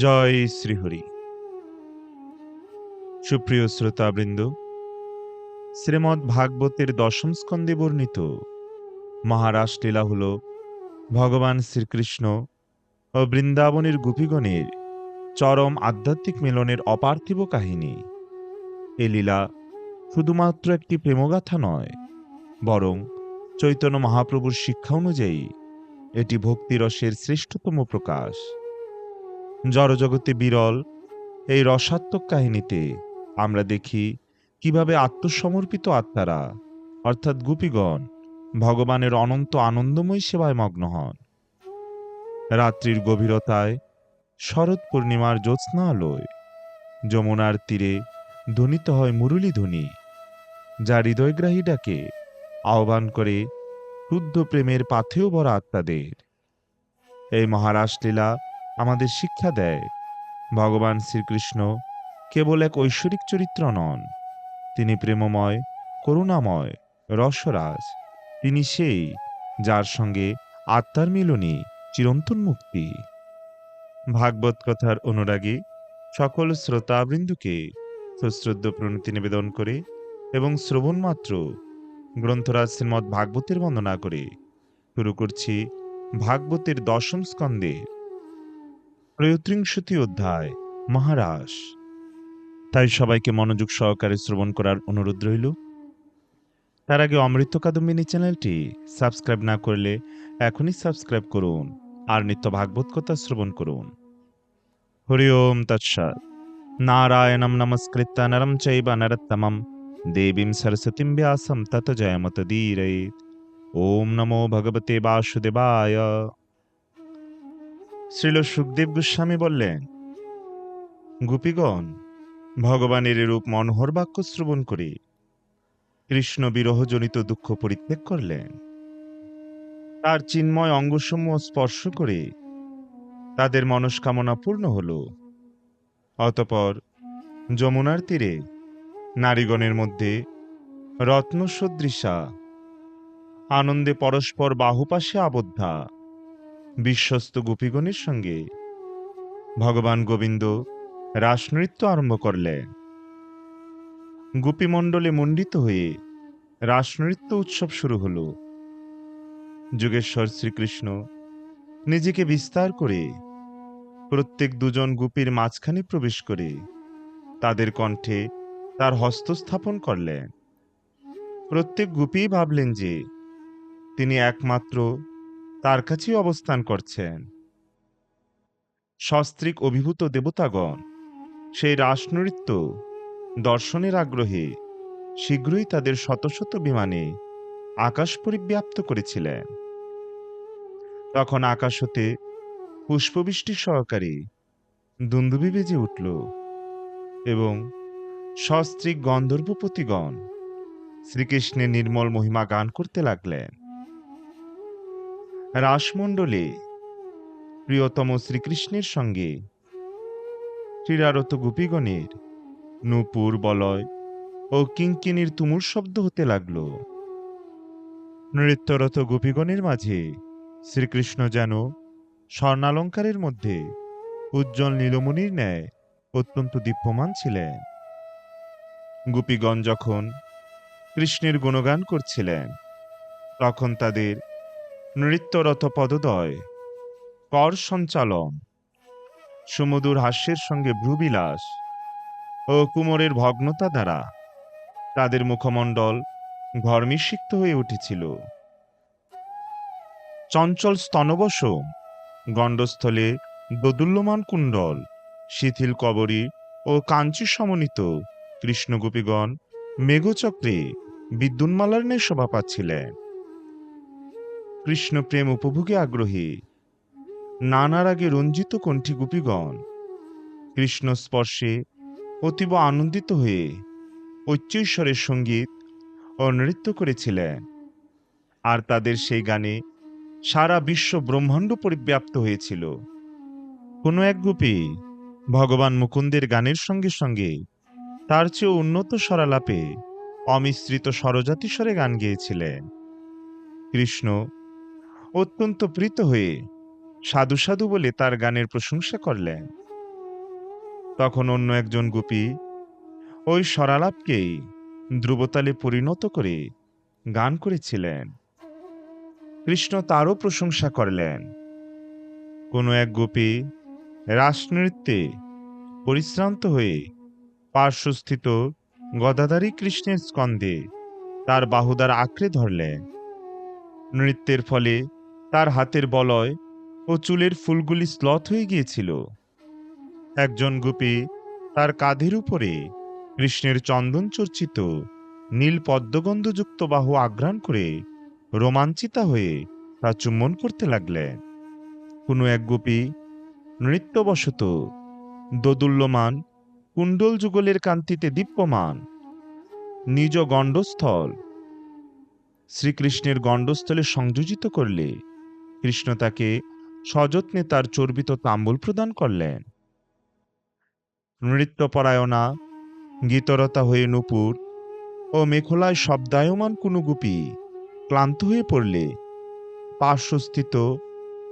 জয় শ্রীহরি। সুপ্রিয় শ্রোতাবৃন্দ শ্রীমৎ ভাগবতের দশম স্কন্দে বর্ণিত মহারাস লীলা হল ভগবান শ্রীকৃষ্ণ ও বৃন্দাবনের গোপীগণের চরম আধ্যাত্মিক মিলনের অপার্থিব কাহিনী। এ লীলা শুধুমাত্র একটি প্রেমগাথা নয়, বরং চৈতন্য মহাপ্রভুর শিক্ষা অনুযায়ী এটি ভক্তিরসের শ্রেষ্ঠতম প্রকাশ। জড়জগতে বিরল, এই রসাত্মক কাহিনীতে আমরা দেখি কীভাবে আত্মসমর্পিত আত্মারা, অর্থাৎ গোপীগণ, ভগবানের অনন্ত আনন্দময় সেবায় মগ্ন হন। রাত্রির গভীরতায় শরৎ পূর্ণিমার জ্যোৎস্না আলোয় যমুনার তীরে ধ্বনিত হয় মুরলী ধ্বনি যা হৃদয়গ্রাহী ডাকে আহ্বান করে শুদ্ধ প্রেমের পাথেও বড় আত্মাদের। এই মহারাস লীলা আমাদের শিক্ষা দেয়। ভগবান শ্রীকৃষ্ণ কেবল এক ঐশ্বরিক চরিত্র নন। তিনি প্রেমময়, করুণাময়, রসরাজ। তিনি সেই যার সঙ্গে আত্মার মিলনই চিরন্তন মুক্তি। ভাগবত কথার অনুরাগী সকল শ্রোতাবৃন্দুকে সশ্রদ্ধ প্রণতি নিবেদন করে এবং শ্রবণ মাত্র গ্রন্থরাজ শ্রীমৎ ভাগবতের বন্দনা করে। শুরু করছি ভাগবতের দশম স্কন্ধে ত্রয়োত্রিংশতি অধ্যায় মহারাস তাই সবাইকে মনোযোগ সহকারে শ্রবণ করার অনুরোধ রইল। তার আগে অমৃত কাদম্বিনী চ্যানেলটি সাবস্ক্রাইব না করলে এখনই সাবস্ক্রাইব করুন আর নিত্য ভাগবত কথা শ্রবণ করুন। হরি ওম তৎসৎ। নারায়ণম নমস্কৃত্য নরম চৈব নরত্তমম। দেবীম সরস্বতীম ব্যাসম তত জয়মতদীরয়েত ওম নমো ভগবতে বাসুদেবায়। শ্রীল সুখদেব গোস্বামী বললেন, গোপীগণ, ভগবানের এরূপ মনোহর বাক্য শ্রবণ করে কৃষ্ণ বিরহজনিত দুঃখ পরিত্যাগ করলেন। তার চিন্ময় অঙ্গসমূহ স্পর্শ করে তাদের মনস্কামনা পূর্ণ হল। অতপর যমুনার তীরে নারীগণের মধ্যে রত্নসদৃশা, আনন্দে পরস্পর বাহুপাশে আবদ্ধা বিশ্বস্ত গোপীগণের সঙ্গে। ভগবান গোবিন্দ রাসনৃত্য আরম্ভ করলেন গোপীমণ্ডলে মণ্ডিত হয়ে রাসনৃত্য উৎসব শুরু হল। যুগেশ্বর শ্রীকৃষ্ণ নিজেকে বিস্তার করে প্রত্যেক দুজন গোপীর মাঝখানে প্রবেশ করে তাদের কণ্ঠে তার হস্তস্থাপন করলেন। প্রত্যেক গোপী ভাবলেন যে তিনি একমাত্র তার কাছেই অবস্থান করছেন। সস্ত্রিক অভিভূত দেবতাগণ, সেই রাসনৃত্য দর্শনের আগ্রহে শীঘ্রই তাদের শত শত বিমানে আকাশ পরিব্যাপ্ত করেছিলেন। তখন আকাশ হতে পুষ্পবৃষ্টি সহকারী দুন্দুবি বেজে উঠল এবং সস্ত্রিক গন্ধর্বপতিগণ শ্রীকৃষ্ণের নির্মল মহিমা গান করতে লাগলেন। রাসমণ্ডলে প্রিয়তম শ্রীকৃষ্ণের সঙ্গে ক্রীড়ারত গোপীগণের নূপুর বলয় ও কিঙ্কিনীর তুমুল শব্দ হতে লাগল। নৃত্যরত গোপীগণের মাঝে শ্রীকৃষ্ণ যেন স্বর্ণালঙ্কারের মধ্যে উজ্জ্বল নীলমণির ন্যায় অত্যন্ত দীপ্যমান ছিলেন। গোপীগণ যখন কৃষ্ণের গুণগান করছিলেন, তখন তাদের নৃত্যরত পদদয়। কর সঞ্চালন। সুমধুর হাস্যের সঙ্গে ভ্রুবিলাস ও কুমোরের ভগ্নতা দ্বারা তাদের মুখমণ্ডল ঘর্মিষিক্ত হয়ে উঠেছিল। চঞ্চল স্তনবশ গণ্ডস্থলে দোদুল্যমান কুণ্ডল, শিথিল কবরী ও কাঞ্চি সমন্বিত কৃষ্ণগোপীগণ মেঘচক্রে বিদ্যুন্মালার ন্যায় শোভা পাচ্ছিলেন। কৃষ্ণ প্রেম উপভোগে আগ্রহী। নানা রাগে রঞ্জিত কণ্ঠী গোপীগণ। কৃষ্ণ স্পর্শে অতীব আনন্দিত হয়ে উচ্চৈশ্বরের সংগীত ও নৃত্য করেছিলেন। আর তাদের সেই গানে সারা বিশ্ব ব্রহ্মাণ্ড পরিব্যাপ্ত হয়েছিল। কোনো এক গোপী ভগবান মুকুন্দের গানের সঙ্গে সঙ্গে তার চেয়ে উন্নত স্বরালাপে অমিশ্রিত স্বরজাতি স্বরে গান গেয়েছিলেন। কৃষ্ণ অত্যন্ত প্রীত হয়ে সাধু সাধু বলে তার গানের প্রশংসা করলেন। তখন অন্য একজন গোপী ওই স্বরালাপকেই ধ্রুবতালে পরিণত করে গান করেছিলেন। কৃষ্ণ তারও প্রশংসা করলেন। কোনো এক গোপী রাসনৃত্যে পরিশ্রান্ত হয়ে পার্শ্বস্থিত গদাধারী কৃষ্ণের স্কন্ধে তার বাহুদার আঁকড়ে ধরলেন। নৃত্যের ফলে তার হাতের বলয় ও চুলের ফুলগুলি স্লথ হয়ে গিয়েছিল। একজন গুপি তার কাঁধের উপরে কৃষ্ণের চন্দন চর্চিত নীল পদ্মগন্ধযুক্ত বাহু আঘ্রাণ করে রোমাঞ্চিতা হয়ে তা চুম্বন করতে লাগলেন। কোনো এক গোপী নৃত্যবশত দোদুল্যমান কুণ্ডল যুগলের কান্তিতে দীপ্যমান নিজ গণ্ডস্থল শ্রীকৃষ্ণের গণ্ডস্থলে সংযোজিত করলে কৃষ্ণ তাকে সযত্নে তার চর্বিত তাম্বুল প্রদান করলেন। নৃত্যপরায়ণা, গীতরতা হয়ে নুপুর ও মেখলায় শব্দায়মান কোনো গুপি ক্লান্ত হয়ে পড়লে পার্শ্বস্থিত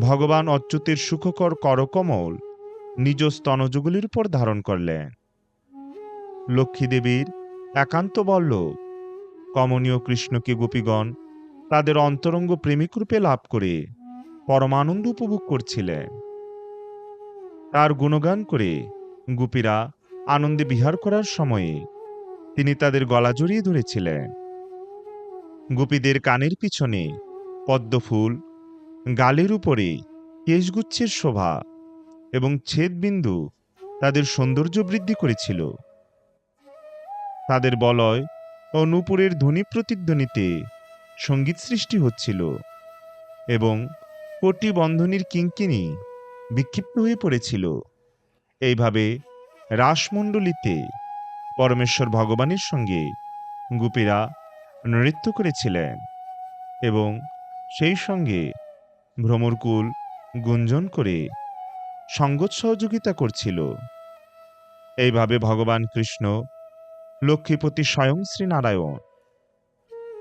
ভগবান অচ্যুতের সুখকর করকমল নিজ স্তনযুগলির উপর ধারণ করলেন। লক্ষ্মীদেবীর একান্ত বল্ল কমনীয় কৃষ্ণকে গোপীগণ তাদের অন্তরঙ্গ প্রেমিক রূপে লাভ করে পরমানন্দ উপভোগ করছিলেন তার গুণগান করে গোপীরা আনন্দে বিহার করার সময়ে তিনি তাদের গলা জড়িয়ে ধরেছিলেন। গোপীদের কানের পিছনে পদ্মফুল, গালের উপরে কেশগুচ্ছের শোভা এবং ছেদবিন্দু তাদের সৌন্দর্য বৃদ্ধি করেছিল। তাদের বলয় ও নূপুরের ধ্বনি প্রতিধ্বনিতে সংগীত সৃষ্টি হচ্ছিল এবং কোটি বন্ধনীর কিঙ্কিনি বিক্ষিপ্ত হয়ে পড়েছিল। এইভাবে রাসমণ্ডলীতে পরমেশ্বর ভগবানের সঙ্গে গোপীরা নৃত্য করেছিলেন এবং সেই সঙ্গে ভ্রমরকুল গুঞ্জন করে সঙ্গত সহযোগিতা করছিল। এইভাবে ভগবান কৃষ্ণ লক্ষ্মীপতি স্বয়ং শ্রীনারায়ণ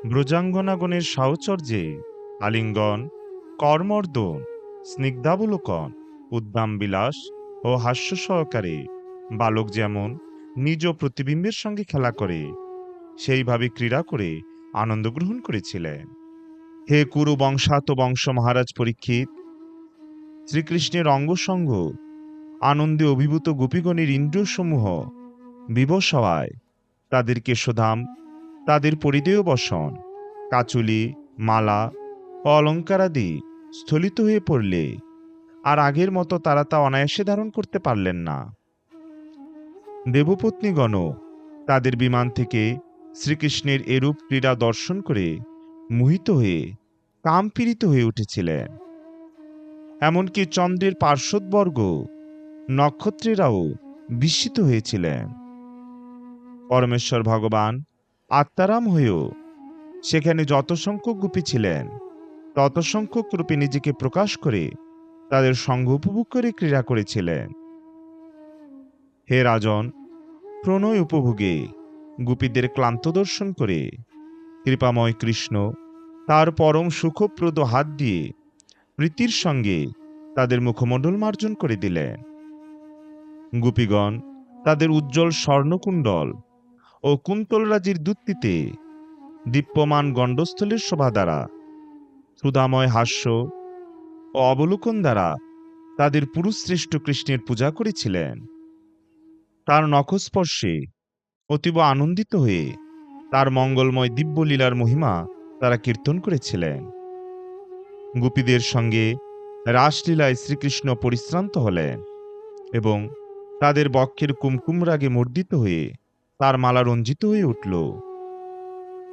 ব্রজাঙ্গনাগণের সাহচর্যে আলিঙ্গন কর্মর্দন, স্নিগ্ধাবলোকন উদ্দাম বিলাস ও হাস্য সহকারে। বালক যেমন নিজ প্রতিবিম্বের সঙ্গে খেলা করে, সেইভাবে ক্রীড়া করে আনন্দ গ্রহণ করেছিলেন। হে কুরু বংশাত বংশ মহারাজ পরীক্ষিত, শ্রীকৃষ্ণের অঙ্গসঙ্গ আনন্দে অভিভূত গোপীগণের ইন্দ্রিয়সমূহ বিবশ হওয়ায় তাদের কেশধাম তাদের পরিধেয় বসন, কাচুলি, মালা অলঙ্কারাদি স্থলিত হয়ে পড়লে, আর আগের মতো তারা তা অনায়াসে ধারণ করতে পারলেন না। দেবপত্নীগণ তাদের বিমান থেকে শ্রীকৃষ্ণের এরূপ ক্রীড়া দর্শন করে মোহিত হয়ে কামপীড়িত হয়ে উঠেছিলেন। এমনকি চন্দ্রের পার্শ্বদবর্গ নক্ষত্রেরাও বিস্মিত হয়েছিলেন। পরমেশ্বর ভগবান আত্মারাম হয়েও সেখানে যত সংখ্যক গোপী ছিলেন তত সংখ্যক রূপে নিজেকে প্রকাশ করে তাদের সঙ্গ উপভোগ করে ক্রীড়া করেছিলেন। হে রাজন, প্রণয় উপভোগে গোপীদের ক্লান্ত দর্শন করে, কৃপাময় কৃষ্ণ তার পরম সুখপ্রদ হাত দিয়ে প্রীতির সঙ্গে তাদের মুখমণ্ডল মার্জন করে দিলেন। গোপীগণ তাদের উজ্জ্বল স্বর্ণকুণ্ডল ও কুন্তলরাজির দুত্তিতে দীপ্যমান গণ্ডস্থলের শোভা দ্বারা সুধাময় হাস্য ও অবলোকন দ্বারা তাদের পুরুষশ্রেষ্ঠ কৃষ্ণের পূজা করেছিলেন। তার নখস্পর্শে অতীব আনন্দিত হয়ে তার মঙ্গলময় দিব্যলীলার মহিমা তারা কীর্তন করেছিলেন। গোপীদের সঙ্গে রাসলীলায় শ্রীকৃষ্ণ পরিশ্রান্ত হলেন এবং তাদের বক্ষের কুমকুম রাগে মর্দিত হয়ে তার মালা রঞ্জিত হয়ে উঠল।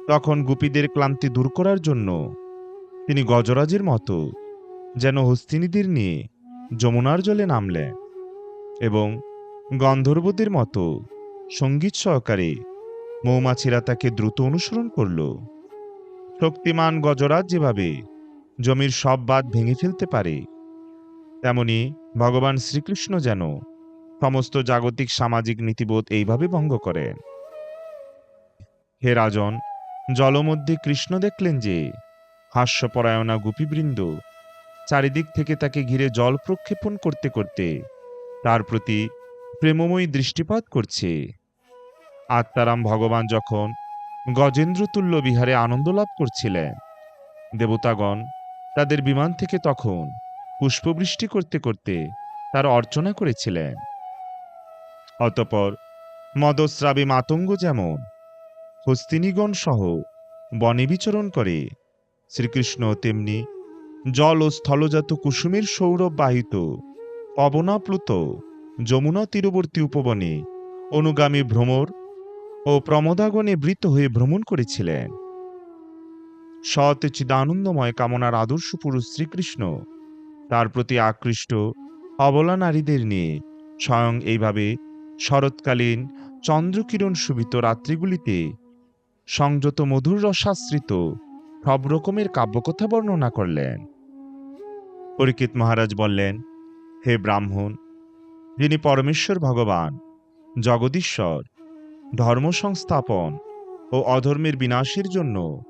তখন গোপীদের ক্লান্তি দূর করার জন্য তিনি গজরাজের মতো, যেন হস্তিনীদের নিয়ে যমুনার জলে নামলেন এবং গন্ধর্বদের মতো সংগীত সহকারে মৌমাছিরা তাকে দ্রুত অনুসরণ করল। শক্তিমান গজরাজ যেভাবে জমির সব বাদ ভেঙে ফেলতে পারে, তেমনি ভগবান শ্রীকৃষ্ণ যেন সমস্ত জাগতিক সামাজিক নীতিবোধ এইভাবে ভঙ্গ করেন। হে রাজন, জলমধ্যে কৃষ্ণ দেখলেন যে হাস্যপরায়ণা গোপীবৃন্দ, চারিদিক থেকে তাকে ঘিরে জল প্রক্ষেপণ করতে করতে তার প্রতি প্রেমময়ী দৃষ্টিপাত করছে। আত্মারাম ভগবান যখন গজেন্দ্রতুল্য বিহারে আনন্দ লাভ করছিলেন, দেবতাগণ তাদের বিমান থেকে তখন পুষ্পবৃষ্টি করতে করতে তার অর্চনা করেছিলেন। অতপর মদস্রাবী মাতঙ্গ যেমন, হস্তিনীগণ সহ বনে বিচরণ করে শ্রীকৃষ্ণ তেমনি জল ও স্থলজাত কুসুমের সৌরভ বাহিত, পবনাপ্লুত যমুনা তীরবর্তী উপবনে অনুগামী ভ্রমর ও প্রমদাগণে বৃত হয়ে ভ্রমণ করেছিলেন। সৎ চিদানন্দময় কামনার আদর্শ পুরুষ শ্রীকৃষ্ণ তার প্রতি আকৃষ্ট অবলা নারীদের নিয়ে স্বয়ং এইভাবে শরৎকালীন চন্দ্রকিরণ শুভিত রাত্রিগুলিতে সংযত মধুর রসাশ্রিত সব রকমের কাব্যকথা বর্ণনা করলেন। পরিকিত মহারাজ বললেন, হে ব্রাহ্মণ, যিনি পরমেশ্বর ভগবান, জগদীশ্বর ধর্ম সংস্থাপন ও অধর্মের বিনাশের জন্য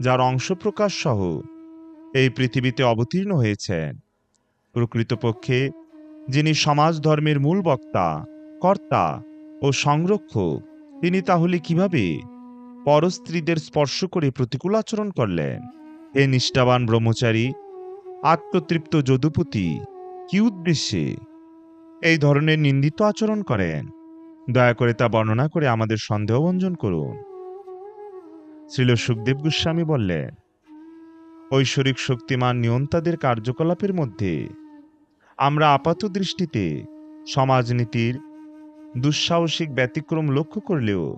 যার অংশপ্রকাশ সহ এই পৃথিবীতে অবতীর্ণ হয়েছেন, প্রকৃতপক্ষে যিনি সমাজ ধর্মের মূল বক্তা, কর্তা ও সংরক্ষক, তিনি তাহলে কীভাবে পরস্ত্রীদের স্পর্শ করে প্রতিকূল আচরণ করলেন। হে নিষ্ঠাবান ব্রহ্মচারী, আত্মতৃপ্ত যদুপতি, কি উদ্দেশ্যে এই ধরনের নিন্দিত আচরণ করেন? দয়া করে তা বর্ণনা করে আমাদের সন্দেহ সন্দেহভঞ্জন করুন। শ্রীল সুখদেব গোস্বামী বললেন, ঐশ্বরিক শক্তিমান নিয়ন্তাদের কার্যকলাপের মধ্যে আমরা আপাত দৃষ্টিতে সমাজনীতির দুঃসাহসিক ব্যতিক্রম লক্ষ্য করলেও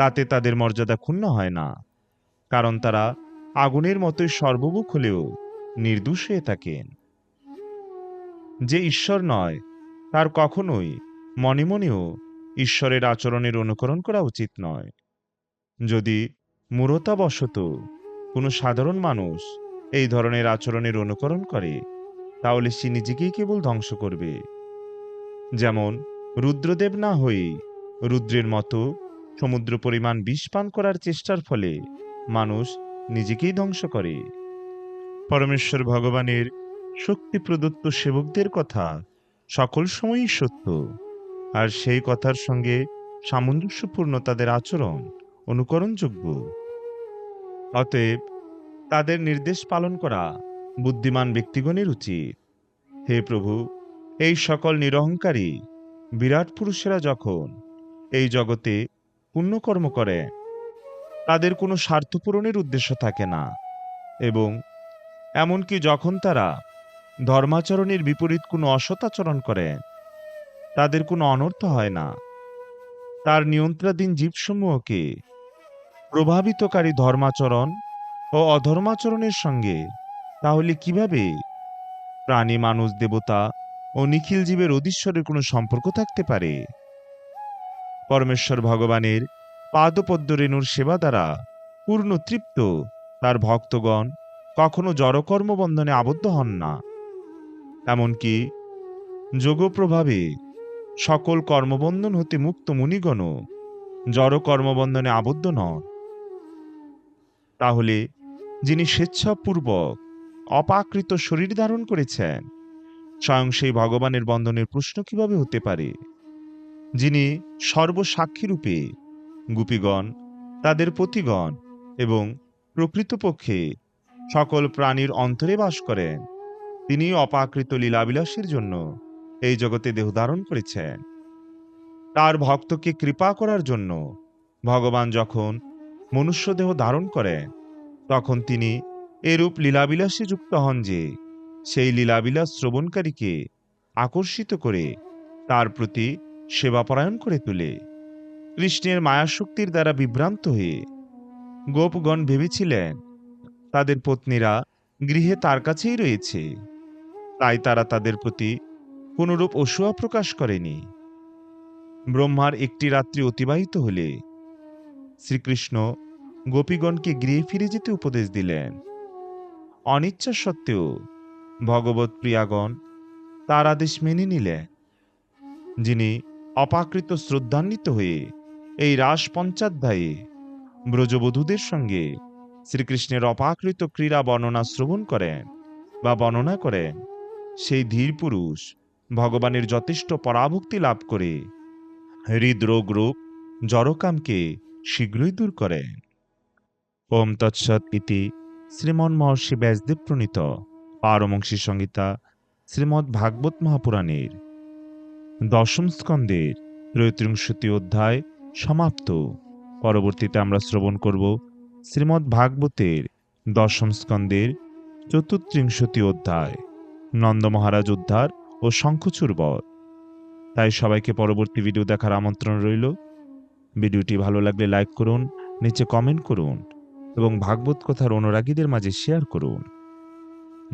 তাতে তাদের মর্যাদা ক্ষুণ্ণ হয় না, কারণ তারা আগুনের মতোই সর্বমুখ হলেও নির্দোষ হয়ে থাকেন। যে ঈশ্বর নয়, তার কখনোই মনে মনেও ঈশ্বরের আচরণের অনুকরণ করা উচিত নয়। যদি মূরতাবশত কোনো সাধারণ মানুষ এই ধরনের আচরণের অনুকরণ করে, তাহলে সে নিজেকেই কেবল ধ্বংস করবে। যেমন রুদ্রদেব না হয়ে রুদ্রের মতো সমুদ্র পরিমাণ বিষ পান করার চেষ্টার ফলে মানুষ নিজেকেই ধ্বংস করে। পরমেশ্বর ভগবানের শক্তি প্রদত্ত সেবকদের কথা সকল সময়ই সত্য। আর সেই কথার সঙ্গে সামঞ্জস্যপূর্ণ তাদের আচরণ অনুকরণযোগ্য। অতএব তাদের নির্দেশ পালন করা বুদ্ধিমান ব্যক্তিগণের উচিত। হে প্রভু, এই সকল নিরহংকারী, বিরাট পুরুষেরা যখন এই জগতে পুণ্যকর্ম করে। তাদের কোনো স্বার্থ পূরণের উদ্দেশ্য থাকে না। এবং এমনকি যখন তারা ধর্মাচরণের বিপরীত কোনো অসতাচরণ করে, তাদের কোনো অনর্থ হয় না। তার নিয়ন্ত্রণাধীন জীবসমূহকে প্রভাবিতকারী ধর্মাচরণ ও অধর্মাচরণের সঙ্গে তাহলে কীভাবে প্রাণী, মানুষ, দেবতা ও নিখিল জীবের অধীশ্বরের কোনো সম্পর্ক থাকতে পারে? পরমেশ্বর ভগবানের পাদপদ্ম রেণুর সেবা দ্বারা পূর্ণ তৃপ্ত। তার ভক্তগণ কখনো জড়কর্মবন্ধনে আবদ্ধ হন না। এমনকি যোগপ্রভাবে সকল কর্মবন্ধন হতে মুক্ত মুনিগণও জড় কর্মবন্ধনে আবদ্ধ নন। তাহলে যিনি স্বেচ্ছাপূর্বক অপাকৃত শরীর ধারণ করেছেন, স্বয়ং সেই ভগবানের বন্ধনের প্রশ্ন কীভাবে হতে পারে? যিনি সর্বসাক্ষী গোপীগণ, তাদের পতিগণ এবং প্রকৃতপক্ষে সকল প্রাণীর অন্তরে বাস করেন। তিনি অপাকৃত লীলাবিলাসের জন্য এই জগতে দেহ ধারণ করেছেন। তার ভক্তকে কৃপা করার জন্য ভগবান যখন মনুষ্য দেহ ধারণ করেন, তখন তিনি এরূপ লীলাবিলাসে যুক্ত হন যে সেই লীলাবিলাস শ্রবণকারীকে আকর্ষিত করে তার প্রতি সেবাপরায়ণ করে তোলে। কৃষ্ণের মায়াশক্তির দ্বারা বিভ্রান্ত হয়ে গোপগণ ভেবেছিলেন, তাদের পত্নীরা গৃহে তার কাছেই রয়েছে। তাই তারা তাদের প্রতি কোনরূপ অসুয়া প্রকাশ করেনি। ব্রহ্মার একটি রাত্রি অতিবাহিত হলে শ্রীকৃষ্ণ গোপীগণকে গৃহে ফিরে যেতে উপদেশ দিলেন। অনিচ্ছা সত্ত্বেও ভগবত প্রিয়াগণ তার আদেশ মেনে নিলেন, যিনি অপাকৃত শ্রদ্ধান্বিত হয়ে এই রাস পঞ্চাধ্যায়ে ব্রজবধূদের সঙ্গে শ্রীকৃষ্ণের অপাকৃত ক্রীড়া বর্ণনা শ্রবণ করেন বা বর্ণনা করেন। সেই ধীর পুরুষ ভগবানের যথেষ্ট পরাভক্তি লাভ করে হৃদরোগ রূপ জড়কামকে শীঘ্রই দূর করেন। ওম তৎসৎ ইতি শ্রীমন মহর্ষি ব্যাসদেব প্রণীত পারমংসী সংহিতা শ্রীমদ্ ভাগবত মহাপুরাণের দশম স্কন্দের ত্রৈত্রিংশতি অধ্যায় সমাপ্ত। পরবর্তীতে আমরা শ্রবণ করব শ্রীমদ্ ভাগবতের দশম স্কন্দের চতুর্ত্রিংশতি অধ্যায়, নন্দ মহারাজ উদ্ধার ও শঙ্খচূড় বধ। তাই সবাইকে পরবর্তী ভিডিও দেখার আমন্ত্রণ রইল। ভিডিওটি ভালো লাগলে লাইক করুন, নিচে কমেন্ট করুন এবং ভাগবত কথার অনুরাগীদের মাঝে শেয়ার করুন।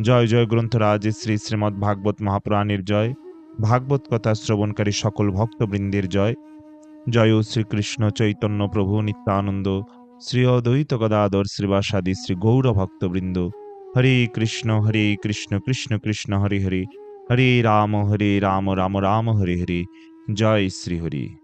জয় জয় গ্রন্থরাজ, শ্রী শ্রীমদ্ ভাগবত মহাপুরাণের জয়। ভাগবত কথা শ্রবণকারী সকল ভক্তবৃন্দের জয়। জয় শ্রীকৃষ্ণ চৈতন্য প্রভু নিত্যানন্দ শ্রী অদ্বৈত গদাধর শ্রীবাসাদি শ্রী গৌর ভক্তবৃন্দ। হরে কৃষ্ণ হরে কৃষ্ণ কৃষ্ণ কৃষ্ণ, হরে হরে। হরে রাম হরে রাম রাম রাম, হরে হরে। জয় শ্রী হরি